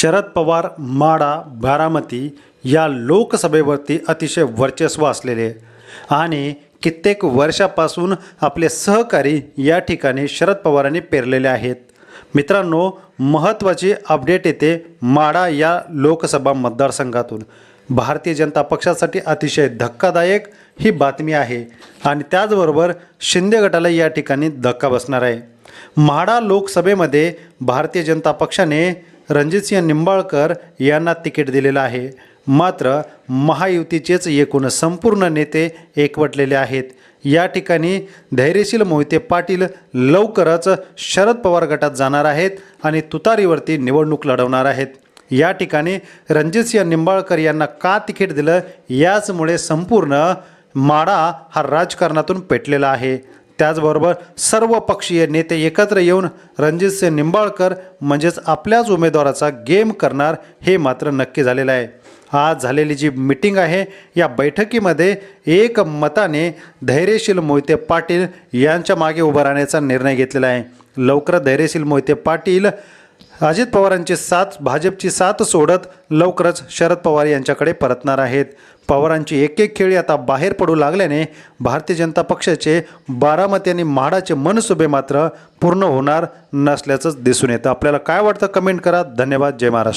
शरद पवार माडा बारामती या लोकसभेवरती अतिशय वर्चस्व असलेले आणि कित्येक वर्षापासून आपले सहकारी या ठिकाणी शरद पवारांनी पेरलेले आहेत. मित्रांनो महत्त्वाची अपडेट येते माडा या लोकसभा मतदारसंघातून. भारतीय जनता पक्षासाठी अतिशय धक्कादायक ही बातमी आहे आणि त्याचबरोबर शिंदे गटाला या ठिकाणी धक्का बसणार आहे. म्हाडा लोकसभेमध्ये भारतीय जनता पक्षाने रणजितसिंह निंबाळकर यांना तिकीट दिलेलं आहे. मात्र महायुतीचेच एकूण संपूर्ण नेते एकवटलेले आहेत. या ठिकाणी धैर्यशील मोहिते पाटील लवकरच शरद पवार गटात जाणार आहेत आणि तुतारीवरती निवडणूक लढवणार आहेत. या ठिकाणी रणजितसिंह निंबाळकर यांना का तिकीट दिलं? याचमुळे संपूर्ण माडा हा राजकारणातून पेटलेला आहे. त्याचबरोबर सर्व पक्षीय नेते एकत्र येऊन रणजितसिंह निंबाळकर म्हणजेच आपल्याच उमेदवाराचा गेम करणार हे मात्र नक्की झालेलं आहे. आज झालेली जी मिटिंग आहे या बैठकीमध्ये एक मताने धैर्यशील मोहिते पाटील यांच्या मागे उभं राहण्याचा निर्णय घेतलेला आहे. लवकर धैर्यशील मोहिते पाटील अजित पवारांची साथ भाजपची साथ सोडत लवकरच शरद पवार यांच्याकडे परतणार आहेत. पवारांची एक एक खेळी आता बाहेर पडू लागल्याने भारतीय जनता पक्षाचे बारामती आणि म्हाडाचे मनसुबे मात्र पूर्ण होणार नसल्याचंच दिसून येतं. आपल्याला काय वाटतं कमेंट करा. धन्यवाद. जय महाराष्ट्र.